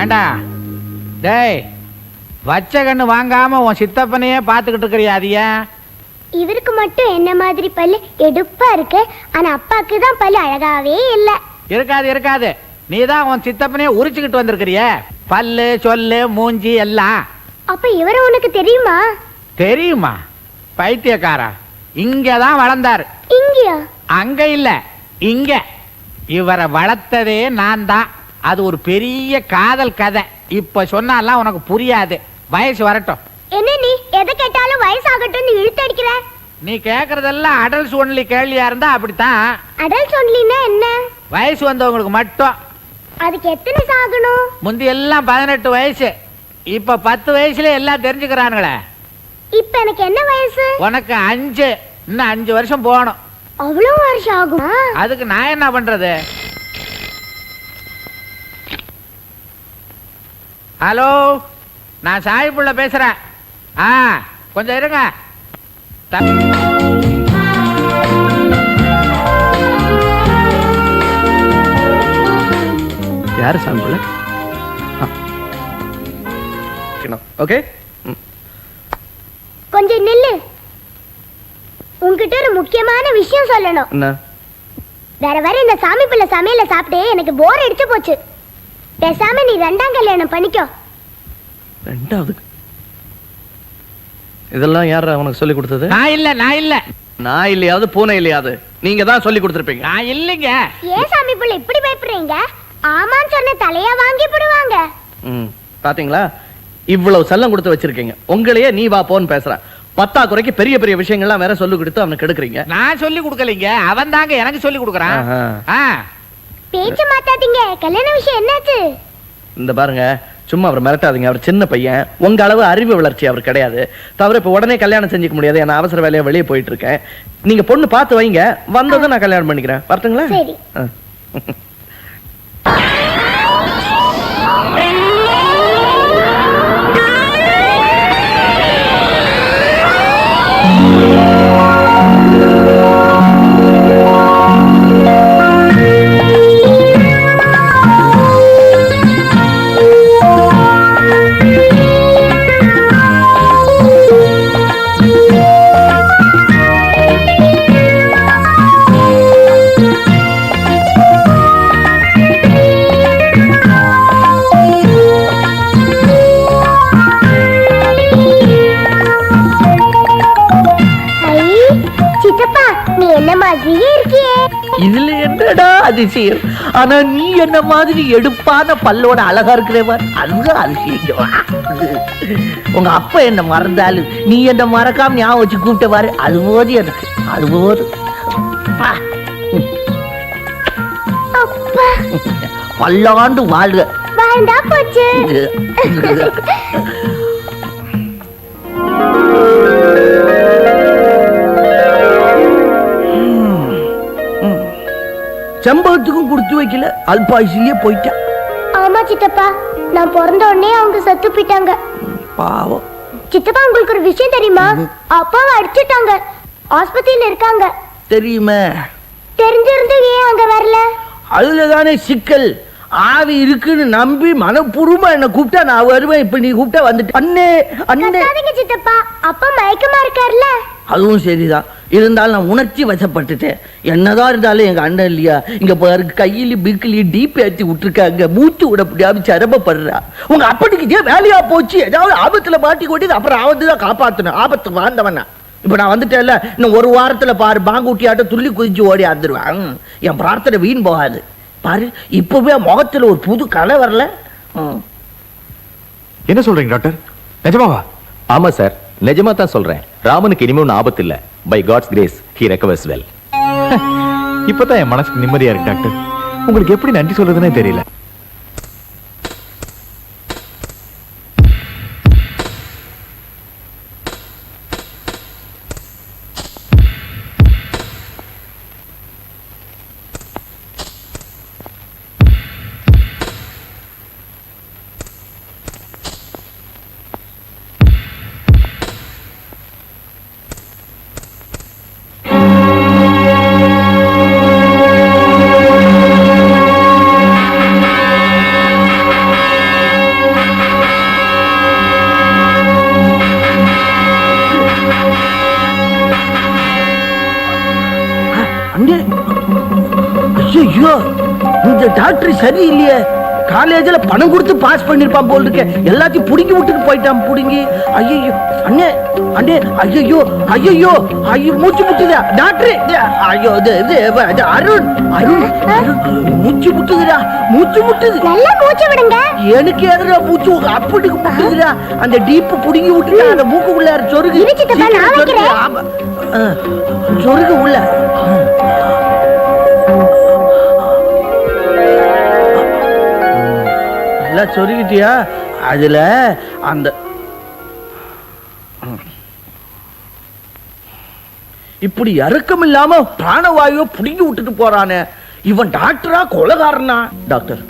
ஏண்டா? டேய் வச்ச கண்ணு வாங்காம உன் சித்தப்பனையே பார்த்துக்கிட்டு இருக்கிறியா அது ஏன் இவருக்கு மட்டும் என்ன மாதிரி பல்லு எடுப்பா இருக்கு ஆனா அப்பாக்கு தான் பல்லு அழகாவே இல்ல. இருக்காது இருக்காது. நீ தான் உன் சித்தப்பனையே உரிச்சுக்கிட்டு வந்திருக்கிறிய. பல்லு சொல்லு மூஞ்சி எல்லாம். அப்ப இவரை உனக்கு தெரியுமா? தெரியுமா? பைத்தியக்காரா. இங்க தான் வளர்ந்தாரு. இங்கயா? அங்க இல்ல இங்க. இவரை வளர்த்ததே நான் தான். அது ஒரு பெரிய காதல் கதை. இப்ப சொன்னாலாம் உனக்கு புரியாது. வயசு வரட்டும். என்ன நீ? எதை கேட்டாலும் வயசாகட்டும்னு இழுத்தடிக்கிற நீ கேக்குறதெல்லாம் அடல்ஸ் ஒன்லி கேள்வியா இருந்தா அப்படித்தான். அடல்ட் ஒன்லினா என்ன? வயசு வந்தவங்களுக்கு மட்டும். அதுக்கு எத்தனை சாகணும்? முந்தி எல்லாம் பதினெட்டு வயசு. இப்ப பத்து வயசுல எல்லாம் தெரிஞ்சுக்கிறானுங்களே. இப்ப எனக்கு என்ன வயசு? உனக்கு அஞ்சு. இன்னும் அஞ்சு வருஷம் போகணும். அவ்வளவு வருஷம் ஆகுமா. அதுக்கு நான் என்ன பண்றது? ஹலோ நான் சாயிப்புள்ள பேசுறேன். ஆ கொஞ்சம் இருங்க. யாரு சாமி பிள்ளை? ஓகே. கொஞ்சம் நில்லு. உன்கிட்ட ஒரு முக்கியமான விஷயம் சொல்லணும். என்ன? வேற வேற இந்த சாமி பிள்ளை சமையல சாப்பிட்டு எனக்கு போர் அடிச்சு போச்சு. பேசாம நீ ரெண்டாம் கல்யாணம் பண்ணிக்கோ. ரெண்டாவது? இதெல்லாம் யார் உனக்கு சொல்லி கொடுத்தது? நான் இல்ல நான் இல்ல. நான் இல்லையாவது பூனை இல்லையாவது நீங்க தான் சொல்லி கொடுத்துருப்பீங்க. நான் இல்லைங்க. ஏன் சாமி பிள்ளை இப்படி பயப்படுறீங்க? ஆமான்னு சொன்ன தலையா வாங்கி போடுவாங்க. ம் பாத்தீங்களா? இவ்வளவு செல்லம் கொடுத்து வச்சிருக்கீங்க. உங்களையே நீ வா போன்னு பேசுறான். பத்தா குறைக்கு பெரிய பெரிய விஷயங்கள்லாம் வேற சொல்லி கொடுத்து அவனுக்கு கெடுக்குறீங்க. நான் சொல்லி கொடுக்கலைங்க. அவன் தாங்க எனக்கு சொல்லி கொடுக்குறான். பேச்சு மாத்தாதீங்க. கல்யாண விஷயம் என்னாச்சு? இந்த பாருங்க சும்மா அவர் மிரட்டாதீங்க. அவர் சின்ன பையன். உங்க அளவு அறிவு வளர்ச்சி அவர் கிடையாது. தவிர இப்ப உடனே கல்யாணம் செஞ்சுக்க முடியாது. நான் அவசர வேலையா வெளியே போயிட்டு இருக்கேன். நீங்க பொண்ணு பார்த்து வைங்க. வந்ததும் நான் கல்யாணம் பண்ணிக்கிறேன். வரட்டுங்களா? அதிசயம் ஆனா நீ என்ன மாதிரி எடுப்பான பல்லோட அழகா இருக்கிறவன் அதுதான் அதிசயம் உங்க அப்பா என்ன மறந்தாலும் நீ என்ன மறக்காம ஞாபகம் வச்சு கூப்பிட்ட பாரு அது போது எனக்கு. அது போது பல்லாண்டு வாழ்க. வாழ்ந்தா போச்சு. செம்பகத்துக்கும் கொடுத்து வைக்கல. அல்பாயுசிலேயே போயிட்டான் ஆமா சித்தப்பா நான் பிறந்த உடனே அவங்க செத்து போயிட்டாங்க. பாவம். சித்தப்பா உங்களுக்கு ஒரு விஷயம் தெரியுமா? அப்பாவை அடிச்சிட்டாங்க. ஆஸ்பத்திரியில இருக்காங்க. தெரியுமே? தெரிஞ்சிருந்து ஏன் அங்க வரல? அதுலதானே சிக்கல். ஆவி இருக்குன்னு நம்பி மனப்பூர்வமா என்ன கூப்பிட்டா நான் வருவேன். இப்ப நீ கூப்பிட்டா வந்துட்டு. அண்ணே அண்ணே. சித்தப்பா. அப்பா மயக்கமா இருக்காருல்ல. அதுவும் சரிதான். இருந்தாலும் நான் உணர்ச்சி வசப்பட்டுட்டேன். என்னதான் இருந்தாலும் எங்க அண்ணன் இல்லையா? இங்க பாரு கையிலயும் பிக்கிலையும் டீப் ஏற்றி விட்டுருக்காங்க. மூச்சு விட முடியாம சிரமப்படுறா. உங்க அப்பனுக்கு இதே வேலையா போச்சு. ஏதாவது ஆபத்துல மாட்டி கொட்டி அப்புறம் அவன் தான் காப்பாத்தணும். ஆபத்து வாழ்ந்தவனா. இப்ப நான் வந்துட்டேன்ல இன்னும் ஒரு வாரத்துல பாரு பாங்கூட்டி ஆட்ட துள்ளி குதிச்சு ஓடி வந்துருவான். என் பிரார்த்தனை வீண் போகாது. பாரு இப்பவே முகத்துல ஒரு புது கலை வரல. என்ன சொல்றீங்க டாக்டர்? நிஜமாவா? ஆமா சார். நிஜமா தான் சொல்றேன். ராமனுக்கு இனிமே ஒன்றும் ஆபத்து இல்ல by God's grace he recovers well இப்பதான் என் மனசுக்கு நிம்மதியா இருக்கு டாக்டர். உங்களுக்கு எப்படி நன்றி சொல்றதுன்னே தெரியல. ஐயோ இந்த டாக்டர் சரியில்லையே. காலேஜ்ல பணம் கொடுத்து பாஸ் பண்ணிருப்பான் போல் இருக்க. எல்லாத்தையும் புடுங்கி விட்டுட்டு போயிட்டான் புடுங்கி. ஐயோ அண்ணே அண்ணே ஐயோ ஐயோ ஐயோ மூச்சு முட்டுதா டாக்டர் ஐயோ இது அருண் அருண் மூச்சு முட்டுதுடா மூச்சு முட்டுது நல்லா மூச்சு விடுங்க. எனக்கு எதிர மூச்சு அப்படிக்கு முட்டுதுடா அந்த டீப்பு புடுங்கி விட்டுட்டா அந்த மூக்குக்குள்ள சொருகு. சொருகு உள்ள. நல்லா சொருகிட்டியா அதுல அந்த இப்படி இறக்கம் இல்லாம பிராணவாயுவை புடுங்கி விட்டுட்டு போறானே. இவன் டாக்டரா கொலகாரனா? டாக்டர்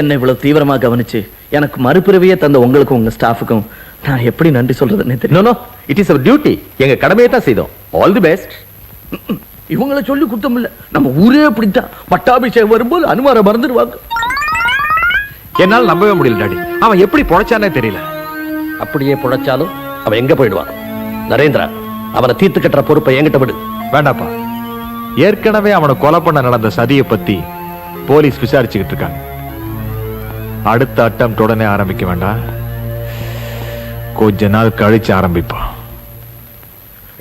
என்னை இவ்வளவு தீவிரமா கவனிச்சு எனக்கு மறுபிறவியே தந்த உங்களுக்கும் உங்க ஸ்டாஃபுக்கும் நான் எப்படி நன்றி சொல்றதுன்னு no it is our duty எங்க கடமையை தான் செய்தோம். ஆல் தி பெஸ்ட் இவங்களை சொல்லி குத்தம் இல்ல நம்ம ஊரே அப்படித்தான். பட்டாபிஷேகம் வரும்போது அனுமாரை மறந்துடுவாங்க. என்னால நம்பவே முடியல டாடி. அவன் எப்படி பொழைச்சானே தெரியல. அப்படியே புழைச்சாலும் அவன் எங்க போயிடுவான்? நரேந்திரா அவனை தீர்த்து கட்டுற பொறுப்பை என்கிட்ட விடு. வேண்டாப்பா. ஏற்கனவே அவனை கொலை பண்ண நடந்த சதியை பத்தி போலீஸ் விசாரிச்சுக்கிட்டு இருக்காங்க. அடுத்த அட்டம் உடனே ஆரம்பிக்க வேண்டாம். கொஞ்ச நாள் கழிச்சு ஆரம்பிப்பான்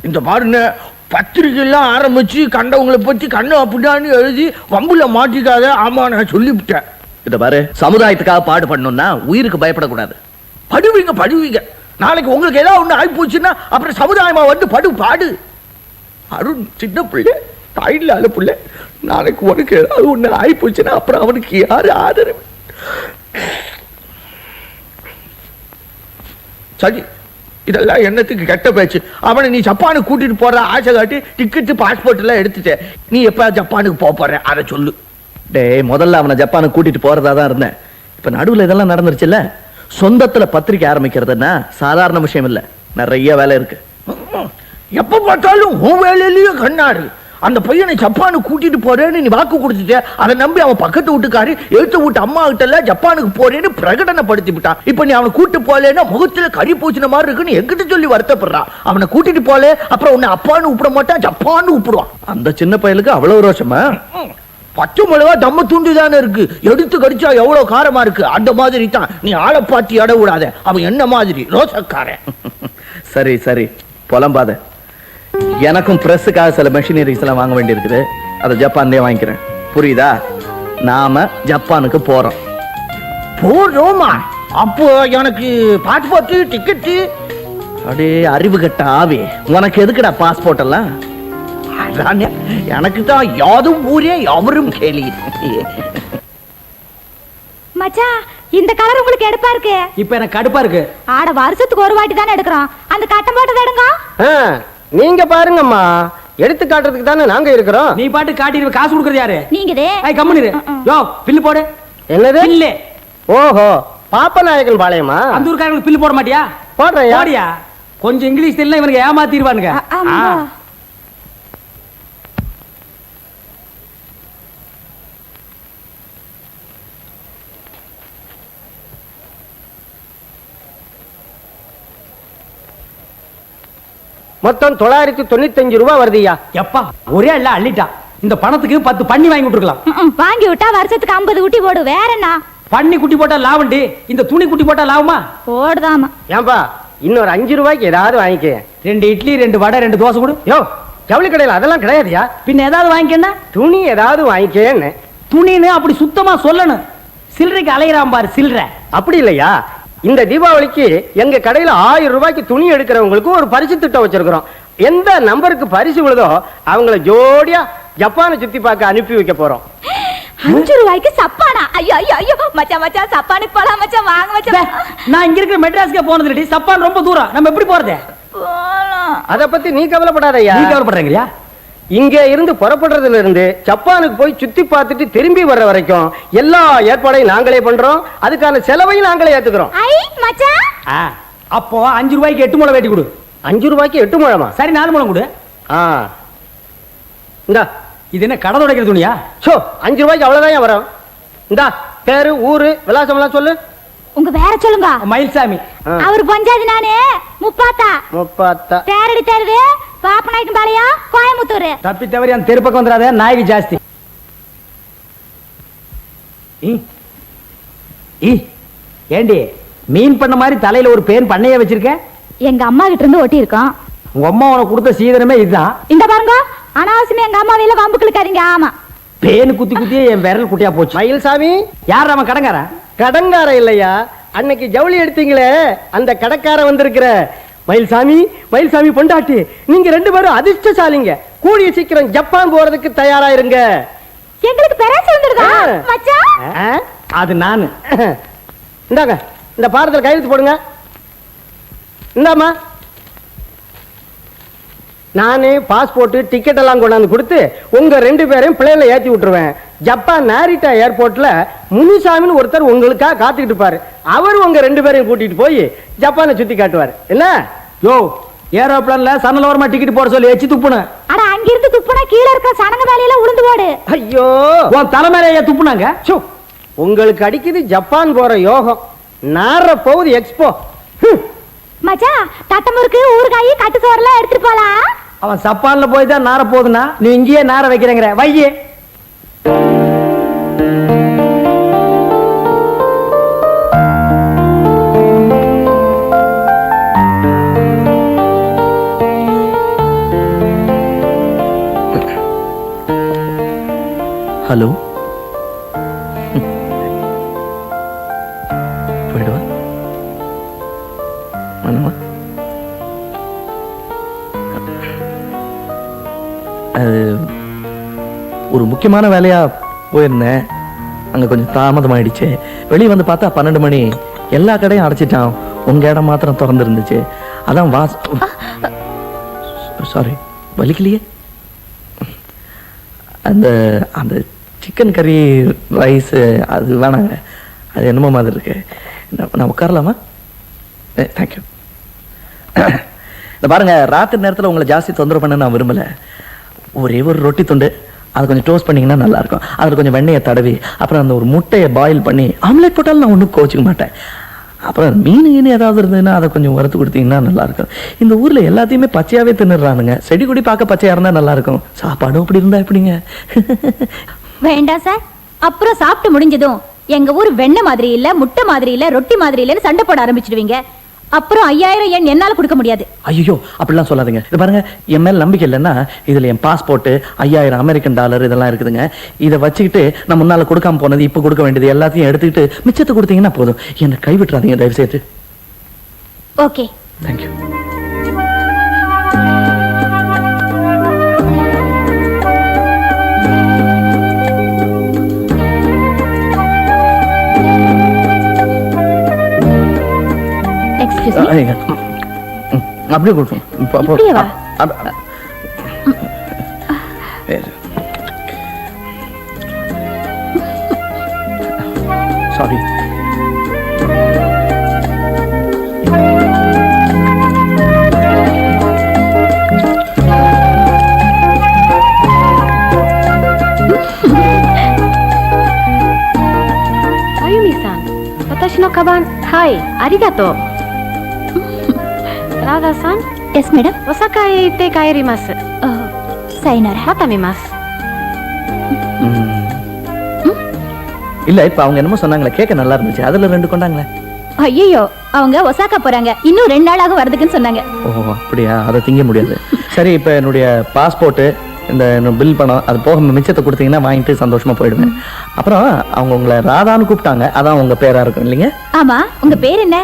இந்த பாருங்க பத்திரிகை எல்லாம் ஆரம்பிச்சு கண்டவங்களை பத்தி கண்ணு அப்படின்னு எழுதி வம்புல மாட்டிக்காத ஆமா நான் சொல்லிவிட்டேன். இத பாரு சமுதாயத்துக்காக பாடுபடணும்னா உயிருக்கு பயப்படக்கூடாது. படுவீங்க படுவீங்க. நாளைக்கு உங்களுக்கு ஏதாவது ஒண்ணு ஆகி போச்சுன்னா அப்புறம் சமுதாயமா வந்து படு பாடு. அருண் சின்ன பிள்ளை. தாயில்லாத பிள்ளை. நாளைக்கு உனக்கு ஏதாவது ஒண்ணு ஆகி போச்சுன்னா அப்புறம் அவனுக்கு யாரு ஆதரவு? சரி இதெல்லாம் என்னத்துக்கு கெட்ட பேச்சு? அவனை நீ ஜப்பானுக்கு கூட்டிட்டு போற ஆசை காட்டி டிக்கெட்டு பாஸ்போர்ட் எல்லாம் எடுத்துட்டேன் நீ எப்ப ஜப்பானுக்கு போற? அதை சொல்லு. டேய் முதல்ல அவனை ஜப்பானுக்கு கூட்டிட்டு போறதா தான் இருந்தேன். இப்ப நடுவில் இதெல்லாம் நடந்துருச்சுல்ல? சொந்தத்துல பத்திரிக்கை ஆரம்பிக்கிறதுன்னா சாதாரண விஷயம் இல்ல. நிறைய வேலை இருக்கு. எப்ப பார்த்தாலும் உன் வேலையிலயும் கண்ணாடு. அந்த பையனை ஜப்பானுக்கு கூட்டிட்டு போறேன்னு நீ வாக்கு கொடுத்துட்டே அதை நம்பி அவன் பக்கத்து வீட்டுக்காரு எழுத்து வீட்டு அம்மா கிட்ட எல்லாம் ஜப்பானுக்கு போறேன்னு பிரகடனப்படுத்தி விட்டான் இப்ப நீ அவனை கூட்டு போலேன்னா முகத்துல கறி பூச்சின மாதிரி இருக்குன்னு எங்கிட்ட சொல்லி வருத்தப்படுறான் அவனை கூட்டிட்டு போல அப்புறம் உன்னை அப்பான்னு கூப்பிட மாட்டான் ஜப்பான்னு கூப்பிடுவான். அந்த சின்ன பையனுக்கு அவ்வளவு ரோஷமா? பச்சை மிளகா தம்ம துண்டு தானே இருக்கு. எடுத்து கடிச்சா எவ்வளவு காரமா இருக்கு? அந்த மாதிரி தான். நீ ஆளை பாட்டி அட விடாத அவன் என்ன மாதிரி? ரோசக்காரன். சரி சரி. புலம்பாத. எனக்கும் பிரஸ்ஸுக்காக சில மெஷினரிஸ் எல்லாம் வாங்க வேண்டியிருக்குது. அதை ஜப்பான்லயே வாங்கிக்கிறேன். புரியுதா? நாம ஜப்பானுக்கு போறோம். போறோமா? அப்போ எனக்கு பாஸ்போர்ட் டிக்கெட்டு அடே அறிவு கட்ட ஆவி. உனக்கு எதுக்குடா பாஸ்போர்ட் எல்லாம்? எனக்கு தான் யாதும் ஊரே எவரும் கேலி. மச்சான் இந்த கலர் உங்களுக்கு எடுப்பா இருக்கு. இப்ப எனக்கு கடுப்பா இருக்கு. ஆட வருஷத்துக்கு ஒரு வாட்டி தானே எடுக்கிறோம். அந்த கட்டம் போட்டது எடுங்க. நீங்க பாருங்கம்மா. எடுத்து காட்டுறதுக்கு தானே நாங்க இருக்கிறோம். நீ பாட்டு காட்டிடுவ காசு கொடுக்கறது யாரு? நீங்கதே. ஐய் கம்முனிரு யோ பில்லு போடு. என்னது? பில்லு. ஓஹோ பாப்பநாயகன் பாளையமா? அந்த ஊர்க்காரங்களுக்கு பில்லு போட மாட்டியா? போடுறேன் போடியா? கொஞ்சம் இங்கிலீஷ் தெரியல இவனுக்கு ஏமாத்திடுவானுங்க. மொத்தம் தொள்ளாயிரத்தி தொண்ணூத்தஞ்சு ரூபாய் வருதுயா எப்பா ஒரே இல்ல அள்ளிட்டான் இந்த பணத்துக்கு பத்து பண்ணி வாங்கி விட்டுருக்கலாம். வாங்கி விட்டா வருஷத்துக்கு ஐம்பது ஊட்டி போடு வேற என்ன? பண்ணி குட்டி போட்டா லாபண்டி இந்த துணி குட்டி போட்டா லாபமா? போடுதாமா. ஏன்பா இன்னொரு அஞ்சு ரூபாய்க்கு ஏதாவது வாங்கிக்க. ரெண்டு இட்லி ரெண்டு வடை ரெண்டு தோசை கொடு. யோ ஜவுளி கடையில் அதெல்லாம் கிடையாதுயா? பின்ன ஏதாவது வாங்கிக்கன்னா? துணி ஏதாவது வாங்கிக்கேன்னு. துணின்னு அப்படி சுத்தமா சொல்லணும். சில்லறைக்கு அலையிறான் பாரு சில்லறை. அப்படி இல்லையா? இந்த தீபாவளிக்கு எங்க கடையில ஆயிரம் ரூபாய்க்கு துணி எடுக்கிறவங்களுக்கு ஒரு பரிசு திட்டம் வச்சிருக்கிறோம். எந்த நம்பருக்கு பரிசு விழுதோ அவங்கள ஜோடியா ஜப்பானை சுத்தி பார்க்க அனுப்பி வைக்க போறோம். அஞ்சு ரூபாய்க்கு சப்பானா? ஐயோ ஐயோ ஐயோ. மச்சான் மச்சான் சப்பானுக்கு போலாம் மச்சான். வாங்க மச்சான். நான் இங்க இருக்கிற மெட்ராஸ்க்கே போனது இல்லடி சப்பான் ரொம்ப தூரம். நம்ம எப்படி போறது? போலாம். அத பத்தி நீ கவலைப்படாதயா நீ கவலைப்படுறீங்களா இங்க இருந்து புறப்படுறதுல இருந்து ஜப்பானுக்கு போய் சுத்தி பார்த்துட்டு திரும்பி வர்ற வரைக்கும் எல்லா ஏற்பாடையும் நாங்களே பண்றோம். அதுக்கான செலவையும் நாங்களே ஏத்துக்கிறோம். ஐ மச்சான் ஆ, அப்போ அஞ்சு ரூபாய்க்கு எட்டு முளை வெட்டி கொடு. அஞ்சு ரூபாய்க்கு எட்டு முழமா? சரி நாலு முளம் கொடு. ஆ. இந்தா. இது என்ன கடை துடைக்கிற துணியா? சோ அஞ்சு ரூபாய்க்கு அவ்வளவுதான் வரும். இந்தா பேரு ஊரு விலாசம் எல்லாம் சொல்லு. உங்க வேற சொல்லுங்க. மயில்சாமி. அவர் பஞ்சாதி நானே. முப்பாத்தா. முப்பாத்தா. தேரடி தேருது பாப்பநாயக்கம் பாளையம் கோயம்புத்தூர். தப்பி தவறி அந்த தெருப்பக்கம் வந்துடாத நாய்க்கு ஜாஸ்தி. ஏண்டி மீன் பண்ண மாதிரி தலையில ஒரு பேன் பண்ணைய வச்சிருக்க? எங்க அம்மா கிட்ட இருந்து ஒட்டி இருக்கோம் உங்க அம்மா உனக்கு கொடுத்த சீதனமே இதுதான். இந்த பாருங்க அனாவசியமா எங்க அம்மா வேல வம்பு கிழக்காதீங்க ஆமா. பேனு குத்தி குத்தியே என் விரல் குட்டியா போச்சு. மயில்சாமி. யார் அவன் கடங்காரன்? கடங்கார இல்லையா? அன்னைக்கு ஜவுளி எடுத்தீங்களே அந்த கடக்கார வந்திருக்கிற. மயில்சாமி மயில்சாமி பொண்டாட்டி நீங்க ரெண்டு பேரும் அதிர்ஷ்டசாலிங்க. கூடிய சீக்கிரம் ஜப்பான் போறதுக்கு தயாரா இருங்க எங்களுக்கு பெராசி வந்துருதா ஆ. மச்சான் அது நானு. இந்தாங்க இந்த பாரத்தில் கையெழுத்து போடுங்க. இந்தாம்மா. நானே பாஸ்போர்ட் டிக்கெட் எல்லாம் கொண்டாந்து கொடுத்து உங்க ரெண்டு பேரையும் பிளேன்ல ஏத்தி விட்டுருவேன். ஜப்பான் நாரிட்டா ஏர்போர்ட்ல முனுசாமின்னு ஒருத்தர் உங்களுக்காக காத்துக்கிட்டு இருப்பாரு. அவர் உங்க ரெண்டு பேரையும் கூட்டிட்டு போய் ஜப்பானை சுத்தி காட்டுவார். என்ன? யோ ஏரோப்ளான்ல சன்னலோரமா டிக்கெட் போட சொல்லி எச்சு துப்புன. அட அங்கிருந்து துப்புனா கீழே இருக்க சனங்க வேலையில உளுந்து போடு. ஐயோ உன் தலைமையில துப்புனாங்க? சோ உங்களுக்கு அடிக்குது ஜப்பான் போற யோகம். நார போகுது எக்ஸ்போ மச்சான் தட்டமுறுக்கு ஊறுகாய் கட்டு சோறுலாம் எடுத்துட்டு போலாம். அவன் சப்பான்ல போய் தான் நார போகுதுன்னா நீ இங்கேயே நார வைக்கிறேங்கிற. வையே. ஹலோ. போயிடுவா வேணுமா அது ஒரு முக்கியமான வேலையா போயிருந்தேன். அங்க கொஞ்சம் தாமதமாயிடுச்சு. வெளியே வந்து பார்த்தா பன்னெண்டு மணி. எல்லா கடையும் அடைச்சிட்டான். உங்க இடம் மாத்திரம் திறந்து இருந்துச்சு அதான் வாஸ் சாரி வலிக்கலையே. அந்த அந்த சிக்கன் கறி ரைஸு அது வேணாங்க. அது என்னமோ மாதிரி இருக்கு. நான் நான் உட்காரலாமா? தேங்க்யூ இந்த பாருங்க ராத்திரி நேரத்தில் உங்களை ஜாஸ்தி தொந்தரவு பண்ண நான் விரும்பல. ஒரே ஒரு ரொட்டி துண்டு அதை கொஞ்சம் டோஸ்ட் பண்ணிங்கன்னா நல்லாயிருக்கும். அதில் கொஞ்சம் வெண்ணெயை தடவி அப்புறம் அந்த ஒரு முட்டையை பாயில் பண்ணி ஆம்லேட் போட்டாலும் நான் ஒன்றும் கோச்சிக்க மாட்டேன். அப்புறம் மீன் கீனு ஏதாவது இருந்ததுன்னா அதை கொஞ்சம் வறுத்து கொடுத்தீங்கன்னா நல்லாயிருக்கும். இந்த ஊரில் எல்லாத்தையுமே பச்சையாகவே தின்னுறானுங்க செடி கொடி பார்க்க பச்சையாக இருந்தால் நல்லா இருக்கும் சாப்பாடும் அப்படி இருந்தால் எப்படிங்க? வேண்டாம் சார். அப்புறம் சாப்பிட்டு முடிஞ்சதும் எங்க ஊர் வெண்ணெய் மாதிரி இல்ல முட்டை மாதிரி இல்ல ரொட்டி மாதிரி இல்லன்னு சண்டை போட ஆரம்பிச்சிடுவீங்க. அப்புறம் ஐயாயிரம் எண் என்னால கொடுக்க முடியாது. ஐயோ அப்படிலாம் சொல்லாதீங்க. இது பாருங்க என் மேல நம்பிக்கை இல்லைன்னா இதுல என் பாஸ்போர்ட் ஐயாயிரம் அமெரிக்கன் டாலர் இதெல்லாம் இருக்குதுங்க. இதை வச்சுக்கிட்டு நான் முன்னால கொடுக்காம போனது இப்போ கொடுக்க வேண்டியது எல்லாத்தையும் எடுத்துக்கிட்டு மிச்சத்தை கொடுத்தீங்கன்னா போதும். என்னை கைவிட்டுறாதீங்க தயவு செய்து ஓகே தேங்க்யூ அப்படியே கொடுப்போம் இப்போ அப்போ- இப்படியே வா. அப்- அப்- வேறு. சாரி Ayumi-san, 私のカバン、はい、ありがとう。 ラダさん、 எஸ் மேடம் お酒へ行って帰ります。 சைனாரா また見ます。 இல்ல இப்ப அவங்க என்னமோ சொன்னாங்களே கேட்க நல்லா இருந்துச்சு அதுல ரெண்டு கொண்டாங்களே ஐயோ அவங்க ஒசாக்கா போறாங்க இன்னும் ரெண்டு நாளாக வரதுக்குன்னு சொன்னாங்க ஓ அப்படியா அதை திங்க முடியாது சரி இப்ப என்னுடைய பாஸ்போர்ட் இந்த பில் பணம் அது போக மிச்சத்தை கொடுத்தீங்கன்னா வாங்கிட்டு சந்தோஷமா போயிடுவேன் அப்புறம் அவங்க உங்களை ராதான்னு கூப்பிட்டாங்க அதான் உங்க பேரா இருக்கும் இல்லைங்க ஆமா உங்க பேர் என்ன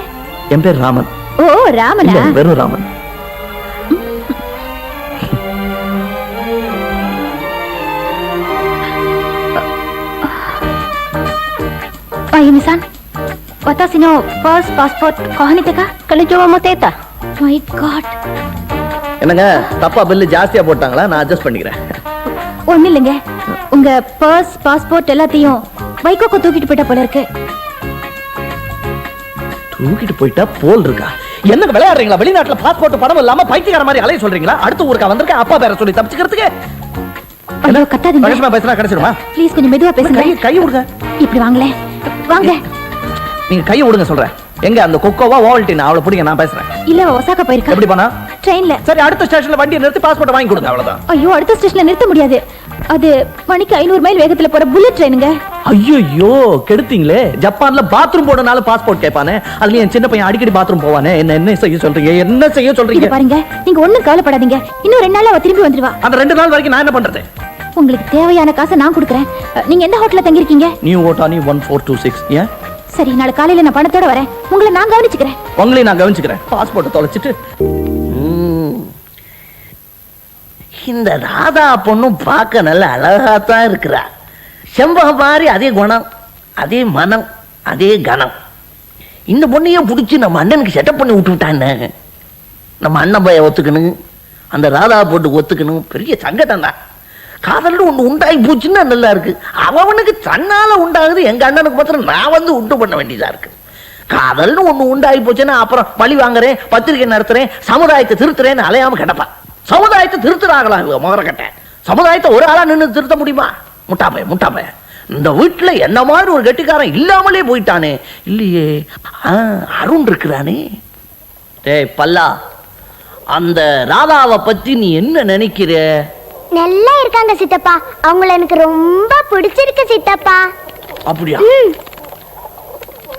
என் பேர் ராமன் ஓ ராமனா? வெறும் ராமன். ನಿಸಾನ್ பில்லு ஜாஸ்தியா போட்டாங்களா? நான் அட்ஜஸ்ட் பண்ணிக்கிறேன். ஒண்ணு இல்லைங்க உங்க பர்ஸ் பாஸ்போர்ட் எல்லாத்தையும் வைகோக்கு தூக்கிட்டு போயிட்டா போல இருக்கு. தூக்கிட்டு போயிட்டா போல் இருக்கா? என்னங்க விளையாடுறீங்களா? வெளிநாட்டுல பாஸ்போர்ட் பணம் இல்லாம பைத்தியக்கார மாதிரி அலைய சொல்றீங்களா? அடுத்த ஊருக்கா வந்திருக்க அப்பா பேர சொல்லி தப்பிச்சுக்கிறதுக்கு. ஐயோ கத்தாதீங்க. மகேஷ்மா பேசுனா கிடைச்சிருமா ப்ளீஸ் கொஞ்சம் மெதுவா பேசுங்க. கையை கையை விடுங்க இப்படி வாங்களேன். வாங்க. நீங்க கையை விடுங்க சொல்றேன். எங்க அந்த கொக்கோவா ஓவல்டின் அவளை பிடிங்க நான் பேசுறேன். இல்ல ஒசாக்கா போயிருக்கா. எப்படி போனா? ட்ரெயின்ல சரி அடுத்த ஸ்டேஷன்ல வண்டியை நிறுத்தி பாஸ்போர்ட் வாங்கி கொடுங்க அவ்வளவுதான். ஐயோ அடுத்த ஸ்டேஷன்ல நிறுத்த முடியாது. அது மணிக்கு ஐநூறு மைல் வேகத்துல போற புல்லட் ட்ரெயினுங்க ஐயோ கெடுத்தீங்களே. ஜப்பான்ல பாத்ரூம் போடனால பாஸ்போர்ட் கேட்பானே அதுல என் சின்ன பையன் அடிக்கடி பாத்ரூம் போவானே. என்ன என்ன செய்ய சொல்றீங்க? என்ன செய்ய சொல்றீங்க? பாருங்க நீங்க ஒண்ணும் கவலைப்படாதீங்க. இன்னும் ரெண்டு நாள்ல அவ திரும்பி வந்துருவா. அந்த ரெண்டு நாள் வரைக்கும் நான் என்ன பண்றது? உங்களுக்கு தேவையான காசை நான் கொடுக்குறேன். நீங்க எந்த ஹோட்டல்ல தங்கியிருக்கீங்க? New Otani one four two six ஏன்? சரி நாளை காலையில நான் பணத்தோட வரேன். உங்களை நான் கவனிச்சுக்கிறேன். உங்களையும் நான் கவனிச்சுக்கிறேன். பாஸ்போர்ட்டை தொலைச்சிட்டு ம். இந்த ராதா பொண்ணும் பார்க்க நல்ல அழகாத்தான் இருக்கிறா. செம்பகம் மாதிரி அதே குணம் அதே மனம் அதே கணம். இந்த பொண்ணையே பிடிச்சி நம்ம அண்ணனுக்கு செட்டப் பண்ணி விட்டு விட்டான்னு நம்ம அண்ணன் பைய ஒத்துக்கணும் அந்த ராதா போட்டு ஒத்துக்கணும் பெரிய சங்கடம் தான் காதல்னு ஒன்று உண்டாகி போச்சுன்னா நல்லா இருக்கு. அவனுக்கு தன்னால உண்டாகுது எங்க அண்ணனுக்கு மாத்திரம் நான் வந்து உண்டு பண்ண வேண்டியதா இருக்கு. காதல்னு ஒன்று உண்டாகி போச்சுன்னா அப்புறம் பழி வாங்குறேன் பத்திரிக்கை நடத்துறேன் சமுதாயத்தை திருத்துறேன்னு அலையாம கிடப்பான். சமுதாயத்தை திருத்துறாங்களா முகரக்கட்ட சமுதாயத்தை ஒரு ஆளா நின்று திருத்த முடியுமா? முட்டாப்பை முட்டாப்பை இந்த வீட்டுல என்ன மாதிரி ஒரு கெட்டிக்காரன் இல்லாமலே போயிட்டானே. இல்லையே. ஆ, அருண் இருக்கிறானே. டேய் பல்லா. அந்த ராதாவை பத்தி நீ என்ன நினைக்கிற? நல்லா இருக்காங்க சித்தப்பா. அவங்கள எனக்கு ரொம்ப பிடிச்சிருக்கு சித்தப்பா. அப்படியா?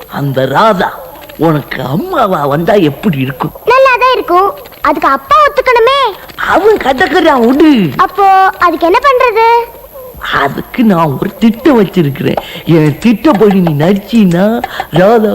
அந்த ராதா உனக்கு அம்மாவா வந்தா எப்படி இருக்கும்? நல்லா தான் இருக்கும். அதுக்கு அப்பா ஒத்துக்கணுமே. அவன் கதக்கிறான் விடு அப்போ அதுக்கு என்ன பண்றது? அதுக்கு நான் ஒரு திட்டம் வச்சிருக்கிறேன். என் திட்டப்படி நீ நடிச்சீன்னா ராதா